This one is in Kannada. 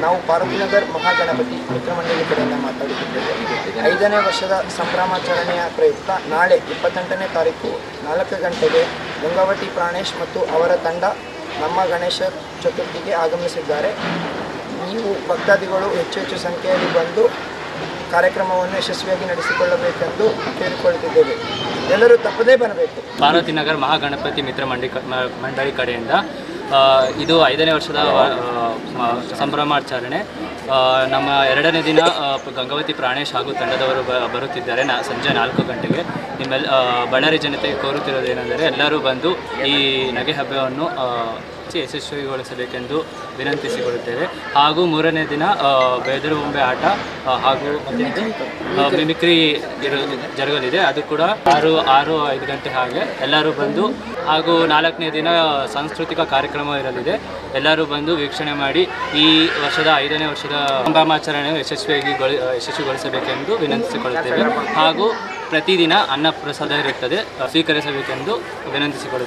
ನಾವು ಪಾರ್ವತಿನಗರ್ ಮಹಾಗಣಪತಿ ಮಿತ್ರಮಂಡಳಿ ಕಡೆಯಿಂದ ಮಾತಾಡುತ್ತಿದ್ದೇವೆ. ಐದನೇ ವರ್ಷದ ಸಂಭ್ರಮಾಚರಣೆಯ ಪ್ರಯುಕ್ತ ನಾಳೆ ಇಪ್ಪತ್ತೆಂಟನೇ ತಾರೀಕು ನಾಲ್ಕು ಗಂಟೆಗೆ ಗಂಗಾವತಿ ಪ್ರಾಣೇಶ್ ಮತ್ತು ಅವರ ತಂಡ ನಮ್ಮ ಗಣೇಶ ಚತುರ್ಥಿಗೆ ಆಗಮಿಸಿದ್ದಾರೆ. ನೀವು ಭಕ್ತಾದಿಗಳು ಹೆಚ್ಚು ಹೆಚ್ಚು ಸಂಖ್ಯೆಯಲ್ಲಿ ಬಂದು ಕಾರ್ಯಕ್ರಮವನ್ನು ಯಶಸ್ವಿಯಾಗಿ ನಡೆಸಿಕೊಳ್ಳಬೇಕೆಂದು ಕೇಳಿಕೊಳ್ಳುತ್ತಿದ್ದೇವೆ. ಎಲ್ಲರೂ ತಪ್ಪದೇ ಬರಬೇಕು. ಪಾರ್ವತಿನಗರ್ ಮಹಾಗಣಪತಿ ಮಿತ್ರ ಮಂಡಿ ಮ- ಮಂಡಳಿ ಕಡೆಯಿಂದ ಇದು ಐದನೇ ವರ್ಷದ ಸಂಭ್ರಮಾಚರಣೆ. ನಮ್ಮ ಎರಡನೇ ದಿನ ಗಂಗಾವತಿ ಪ್ರಾಣೇಶ್ ಹಾಗೂ ತಂಡದವರು ಬರುತ್ತಿದ್ದಾರೆ. ನಾ, ಸಂಜೆ ನಾಲ್ಕು ಗಂಟೆಗೆ. ನಿಮ್ಮೆಲ್ಲ ಬಳ್ಳಾರಿ ಜನತೆಗೆ ಕೋರುತ್ತಿರೋದೇನೆಂದರೆ ಎಲ್ಲರೂ ಬಂದು ಈ ನಗೆ ಹಬ್ಬವನ್ನು ಹೆಚ್ಚು ಯಶಸ್ವಿಗೊಳಿಸಬೇಕೆಂದು ವಿನಂತಿಸಿಕೊಳ್ಳುತ್ತೇವೆ. ಹಾಗೂ ಮೂರನೇ ದಿನ ಬೆದರು ಬೊಂಬೆ ಆಟ ಹಾಗೂ ಮಿಮಿಕ್ರಿ ಇರು, ಜರುಗಲಿದೆ. ಅದು ಕೂಡ ಆರು ಆರು, ಐದು ಗಂಟೆ ಹಾಗೆ ಎಲ್ಲರೂ ಬಂದು, ಹಾಗೂ ನಾಲ್ಕನೇ ದಿನ ಸಾಂಸ್ಕೃತಿಕ ಕಾರ್ಯಕ್ರಮ ಇರಲಿದೆ. ಎಲ್ಲರೂ ಬಂದು ವೀಕ್ಷಣೆ ಮಾಡಿ ಈ ವರ್ಷದ ಐದನೇ ವರ್ಷದ ಸಂಭ್ರಮಾಚರಣೆ ಯಶಸ್ವಿಯಾಗಿ ಗೊಳಿ- ಯಶಸ್ವಿಗೊಳಿಸಬೇಕೆಂದು ವಿನಂತಿಸಿಕೊಳ್ಳುತ್ತೇವೆ. ಹಾಗೂ ಪ್ರತಿದಿನ ಅನ್ನ ಪ್ರಸಾದ ಇರುತ್ತದೆ ಸ್ವೀಕರಿಸಬೇಕೆಂದು ವಿನಂತಿಸಿಕೊಳ್ಳುತ್ತೇವೆ.